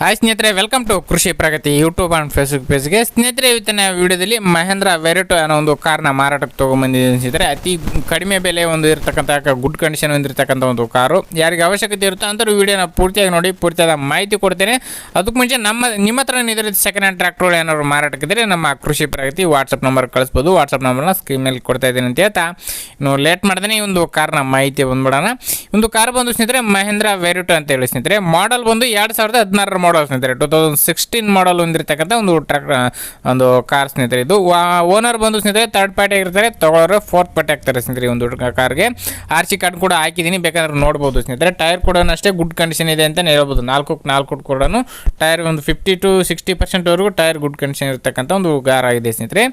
Hi ಸ್ನೇಹಿತರೆ welcome to Krishi Pragati YouTube and Facebook ಪೇಜ್ಗೆ ಸ್ನೇಹಿತರೆ, ಇವತ್ತಿನ ವಿಡಿಯೋದಲ್ಲಿ ಮಹೇಂದ್ರ ವೆರೈಟು ಅನ್ನೋ ಒಂದು ಕಾರ್ನ ಮಾರಾಟಕ್ಕೆ ತೊಗೊಂಬಂದಿದೆ ಸ್ನೇಹಿತರೆ. ಅತಿ ಕಡಿಮೆ ಬೆಲೆ ಒಂದು ಇರತಕ್ಕಂಥ ಗುಡ್ ಕಂಡೀಷನ್ ಹೊಂದಿರತಕ್ಕಂಥ ಒಂದು ಕಾರು. ಯಾರಿಗೆ ಅವಶ್ಯಕತೆ ಇರುತ್ತೋ ಅಂಥವ್ರು ವಿಡಿಯೋನ ಪೂರ್ತಿಯಾಗಿ ನೋಡಿ, ಪೂರ್ತಿಯಾದ ಮಾಹಿತಿ ಕೊಡ್ತೇನೆ. ಅದಕ್ಕೆ ಮುಂಚೆ ನಮ್ಮ, ನಿಮ್ಮ ಹತ್ರ ನಿದ್ರೆ ಸೆಕೆಂಡ್ ಹ್ಯಾಂಡ್ ಟ್ರ್ಯಾಕ್ಟರ್ಗಳು ಏನಾದ್ರು ಮಾರಾಟಕ್ಕಿದ್ರೆ ನಮ್ಮ ಕೃಷಿ ಪ್ರಗತಿ ವಾಟ್ಸಪ್ ನಂಬರ್ ಕಳಿಸ್ಬೋದು. ವಾಟ್ಸಪ್ ನಂಬರ್ನ ಸ್ಕ್ರೀನ್ ಮೇಲೆ ಕೊಡ್ತಾ ಇದ್ದೀನಿ ಅಂತ ಹೇಳ್ತಾ. ಇನ್ನು ಲೇಟ್ ಮಾಡ್ದೇನೆ ಈ ಒಂದು ಕಾರ್ನ ಮಾಹಿತಿ ಬಂದ್ಬಿಡೋಣ. ಒಂದು ಕಾರ್ ಬಂದು ಸ್ನೇಹಿತರೆ, ಮಹೇಂದ್ರ ವೆರಿಟು ಅಂತ ಹೇಳಿ ಸ್ನೇಹಿತರೆ. ಮಾಡಲ್ ಬಂದು ಎರಡು ಸಾವಿರದ ಹದಿನಾರರ ಮಾಡಲ್ ಸ್ನೇಹಿತರೆ. ಟೂ ತೌಸಂಡ್ ಸಿಕ್ಸ್ಟೀನ್ ಮಾಡಲ್ ಹೊಂದಿರತಕ್ಕಂಥ ಒಂದು ಟ್ರಕ್ ಒಂದು ಕಾರ್ ಸ್ನೇಹಿತರೆ ಇದು. ಓನರ್ ಬಂದು ಸ್ನೇಹಿತರೆ ತರ್ಡ್ ಪಾರ್ಟಿ ಆಗಿರ್ತಾರೆ. ತಗೊಳ್ಳೋರು ಫೋರ್ತ್ ಪಾರ್ಟಿ ಆಗ್ತಾರೆ ಸ್ನೇಹಿತರೆ ಒಂದು ಕಾರ್ಗೆ ಆರ್ ಸಿ ಕಾರ್ಡ್ ಕೂಡ ಹಾಕಿದ್ದೀನಿ. ಬೇಕಾದ್ರೆ ನೋಡ್ಬೋದು ಸ್ನೇಹಿತರೆ. ಟೈರ್ ಕೂಡ ಅಷ್ಟೇ ಗುಡ್ ಕಂಡೀಷನ್ ಇದೆ ಅಂತಲೇ ಹೇಳ್ಬೋದು. ನಾಲ್ಕು ನಾಲ್ಕು ಕೂಡ ಟೈರ್ ಒಂದು ಫಿಫ್ಟಿ ಟು ಸಿಕ್ಸ್ಟಿ ಪರ್ಸೆಂಟ್ವರೆಗೂ ಟೈರ್ ಗುಡ್ ಕಂಡೀಷನ್ ಇರತಕ್ಕಂಥ ಒಂದು ಕಾರ್ ಆಗಿದೆ ಸ್ನೇಹಿತರೆ.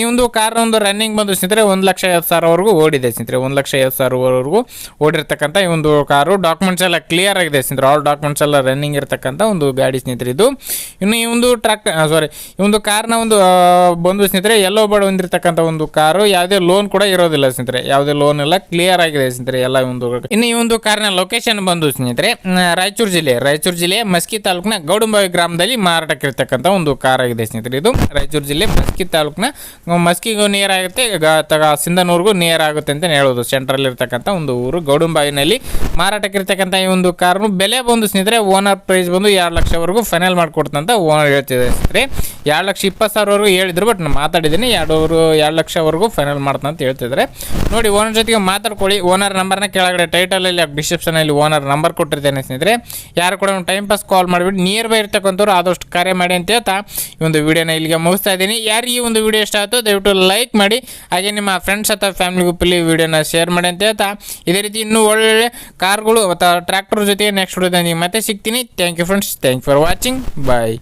ಈ ಒಂದು ಕಾರ್ ಒಂದು ರನ್ನಿಂಗ್ ಬಂದು ಸ್ನೇಹಿತರೆ, ಒಂದು ಲಕ್ಷ ಐವತ್ತು ಸಾವಿರವರೆಗೂ ಓಡಿದೆ ಸ್ನೇಹಿತರೆ. ಒಂದು ಲಕ್ಷ ಐವತ್ತು ಸಾವಿರವರೆಗೂ ಓಡಿರ್ತಕ್ಕಂಥ ಈ ಒಂದು ಕಾರು ಡಾಕ್ಯುಮೆಂಟ್ಸ್ ಎಲ್ಲ ಕ್ಲಿಯರ್ ಆಗಿದೆ ಸ್ನೇಹಿತರೆ. ಆಲ್ ಡಾಕ್ಯುಮೆಂಟ್ಸ್ ಎಲ್ಲ ರನ್ನಿಂಗ್ ಇರತಕ್ಕಂಥ ಒಂದು ಗಾಡಿ ಸ್ನೇಹಿತರೆ ಇದು. ಇನ್ನು ಈ ಒಂದು ಟ್ರಕ್ ಸಾರಿ ಈ ಒಂದು ಕಾರ್ನ ಒಂದು ಬಂದು ಸ್ನೇಹಿತರೆ ಎಲ್ಲೋ ಬಡ ಹೊಂದಿರತಕ್ಕಂಥ ಒಂದು ಕಾರು ಯಾವುದೇ ಲೋನ್ ಕೂಡ ಇರೋದಿಲ್ಲ ಸ್ನೇಹಿತರೆ. ಯಾವುದೇ ಲೋನ್ ಎಲ್ಲ ಕ್ಲಿಯರ್ ಆಗಿದೆ ಸ್ನೇಹಿತರೆ, ಎಲ್ಲ ಒಂದು ಇನ್ನು ಈ ಒಂದು ಕಾರ್ನ ಲೊಕೇಶನ್ ಬಂದು ಸ್ನೇಹಿತರೆ ರಾಯಚೂರು ಜಿಲ್ಲೆ ರಾಯಚೂರು ಜಿಲ್ಲೆ ಮಸ್ಕಿ ತಾಲೂಕಿನ ಗೌಡಂಬಾವಿ ಗ್ರಾಮದಲ್ಲಿ ಮಾರಾಟಕ್ಕಿರ್ತಕ್ಕಂಥ ಒಂದು ಕಾರ್ ಆಗಿದೆ ಸ್ನೇಹಿತರೆ ಇದು. ರಾಯಚೂರು ಜಿಲ್ಲೆ ಮಸ್ಕಿ ತಾಲೂಕಿನ ಮಸ್ಕಿಗೂ ನಿಯರ್ ಆಗುತ್ತೆ ಸಿಂಧನೂರ್ಗೂ ನಿಯರ್ ಆಗುತ್ತೆ ಅಂತ ಹೇಳೋದು. ಸೆಂಟ್ರಲ್ ಇರ್ತಕ್ಕಂಥ ಒಂದು ಊರು ನಲ್ಲಿ ಗೌಡಂಬಾವಿನಲ್ಲಿ ಮಾರಾಟಕ್ಕಿರ್ತಕ್ಕಂಥ ಈ ಒಂದು ಕಾರ್ನು ಬೆಲೆ ಬಂದು ಸ್ನೇಹಿತರೆ ಓನರ್ ಪ್ರೈಸ್ ಬಂದು ಎರಡು ಲಕ್ಷವರೆಗೂ ಫೈನಲ್ ಮಾಡಿಕೊಡ್ತಂತ ಓನರ್ ಹೇಳ್ತಿದೆ ಸ್ನೇಹಿತರೆ. ಎರಡು ಲಕ್ಷ ಇಪ್ಪತ್ತು ಸಾವಿರವರೆಗೂ ಹೇಳಿದ್ರು ಬಟ್ ನಾನು ಮಾತಾಡಿದ್ದೀನಿ ಎರಡೂರು ಎರಡು ಲಕ್ಷವರೆಗೂ ಫೈನಲ್ ಮಾಡ್ತಂತ ಹೇಳ್ತಿದ್ದಾರೆ. ನೋಡಿ ಓನರ್ ಜೊತೆಗೆ ಮಾತಾಡ್ಕೊಳ್ಳಿ ಓನರ್ ನಂಬರ್ನ ಕೆಳಗಡೆ ಟೈಟಲಲ್ಲಿ ಡಿಸ್ಕ್ರಿಪ್ಷನಲ್ಲಿ ಓನರ್ ನಂಬರ್ ಕೊಟ್ಟಿರ್ತೇನೆ ಸ್ನೇಹಿತರೆ. ಯಾರು ಕೂಡ ಟೈಮ್ ಪಾಸ್ ಕಾಲ್ ಮಾಡಿಬಿಟ್ಟು ನಿಯರ್ ಬೈ ಇರ್ತಕ್ಕಂಥವ್ರು ಆದಷ್ಟು ಕರೆ ಮಾಡಿ ಅಂತ ಹೇಳ್ತಾ ಈ ಒಂದು ವಿಡಿಯೋನ ಇಲ್ಲಿಗೆ ಮುಗಿಸ್ತಾ ಇದ್ದೀನಿ. ಯಾರು ಈ ಒಂದು ವಿಡಿಯೋ ಇಷ್ಟ ಆಯಿತು, ದಯವಿಟ್ಟು ಲೈಕ್ ಮಾಡಿ, ಹಾಗೆ ನಿಮ್ಮ ಫ್ರೆಂಡ್ಸ್ ಅಥವಾ ಫ್ಯಾಮಿಲಿ ಗ್ರೂಪಲ್ಲಿ ವಿಡಿಯೋನ ಶೇರ್ ಮಾಡಿ ಅಂತ ಹೇಳ್ತಾ ಇದೇ ರೀತಿ ಇನ್ನೂ ಒಳ್ಳೊಳ್ಳೆ ಕಾರ್ಗಳು ಅಥವಾ ಟ್ರ್ಯಾಕ್ಟರ್ ಜೊತೆ ನೆಕ್ಸ್ಟ್ ವಿಡಿಯೋದಲ್ಲಿ ಮತ್ತೆ ಸಿಗ್ತೀನಿ. Thank you friends thank for watching bye